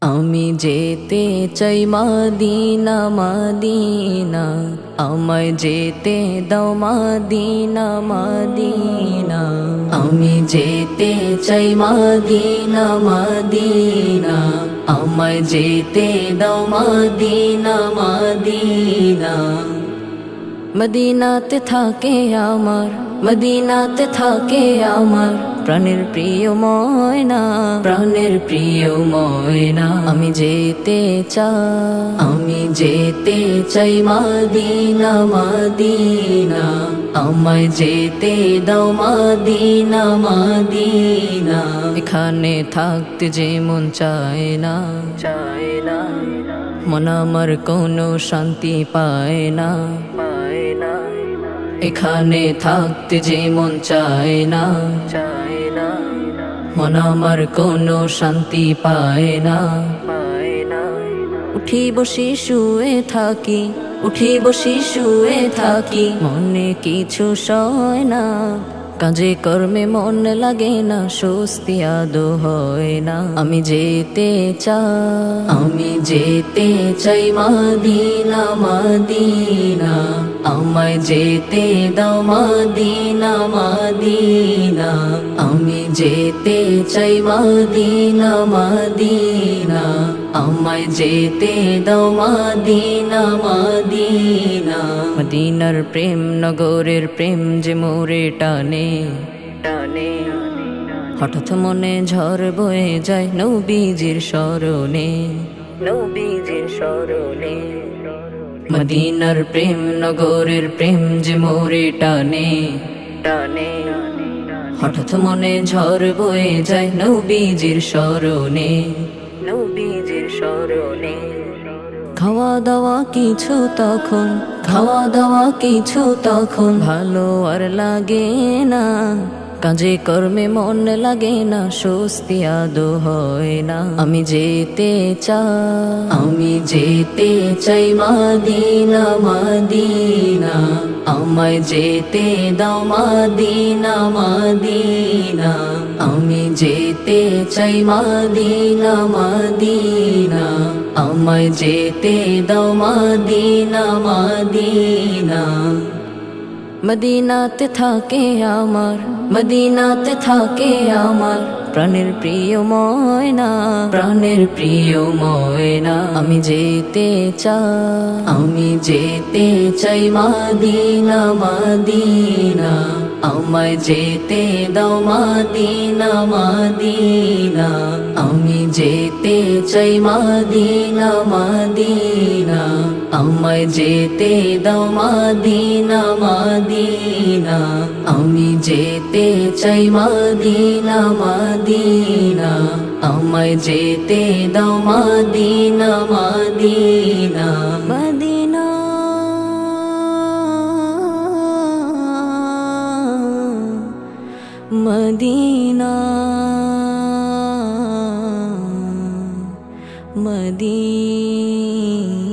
আমি যেতে চাই মাদিনা মাদিনা। আমায় যেতে দাও মাদিনা মাদিনা। আমি যেতে চাই মাদিনা মাদিনা। আমায় যেতে দাও মাদিনা মাদিনা। মদিনাতে থাকে আমার, মদিনাতে থাকে আমার। প্রাণের প্রিয় ময়না। প্রাণের প্রিয় ময়না। আমি যেতে চাই। আমি যেতে চাই মাদিনা মাদিনা। আমায় যেতে দাও মাদিনা মাদিনা। এখানে থাকতে যে মন চায় না। চায় না। মন আমার কোনো শান্তি পায় না। পায় না এখানে থাকতে যে মন চায় না মন আমার কোনো শান্তি পায় না। পায় না। উঠি বসি শুয়ে থাকি উঠি বসি শুয়ে থাকি মনে কিছু সয় না। কাজে কর্মে মন লাগে না, স্বস্তি আদো হয় না। আমি যেতে চাই, আমি যেতে চাই মাদিনা মাদিনা। আমায় যেতে দাও মাদিনা মাদিনা। আমি যেতে চাই মাদিনা মাদিনা। আমায় যেতে দাও মাদিনা মাদিনা। মদিনার প্রেম নগরের প্রেম যে মোরে টানে। টানে হঠাৎ মনে ঝড় বয়ে যায় নৌবীজির স্মরণে। নৌবীজির স্মরণে। মদিনার প্রেম নগরের প্রেম যে মোরে টানে। টানে। হঠাৎ মনে ঝড় বয়ে যায় নৌবীজির স্মরণে। খাওয়া দাওয়া কিছু তখন খাওয়া দাওয়া কিছু তখন ভালো আর লাগে না। কাজে কর্মে মন লাগে না, স্বস্তি আদো হয় না। আমি যেতে চাই, আমি যেতে চাই মাদিনা মাদিনা। আমায় যেতে দাও মাদিনা মাদিনা। আমি যেতে চাই মাদিনা মাদিনা। আমায় যেতে দাও মাদিনা মাদিনা। মদিনাতে থাকে আমার, মদিনাতে থাকে আমার প্রাণের প্রিয় ময়না, প্রাণের প্রিয় ময়না। আমি যেতে চাই, আমি যেতে চাই মাদিনা মাদিনা। আমায় যেতে দাও মাদিনা মাদিনা। আমি যেতে চাই মাদিনা মাদিনা। আমায় যেতে দাও মাদিনা মাদিনা। আমি যেতে চাই মাদিনা মাদিনা। আমায় যেতে দাও মাদিনা মাদিনা। मदीना। मी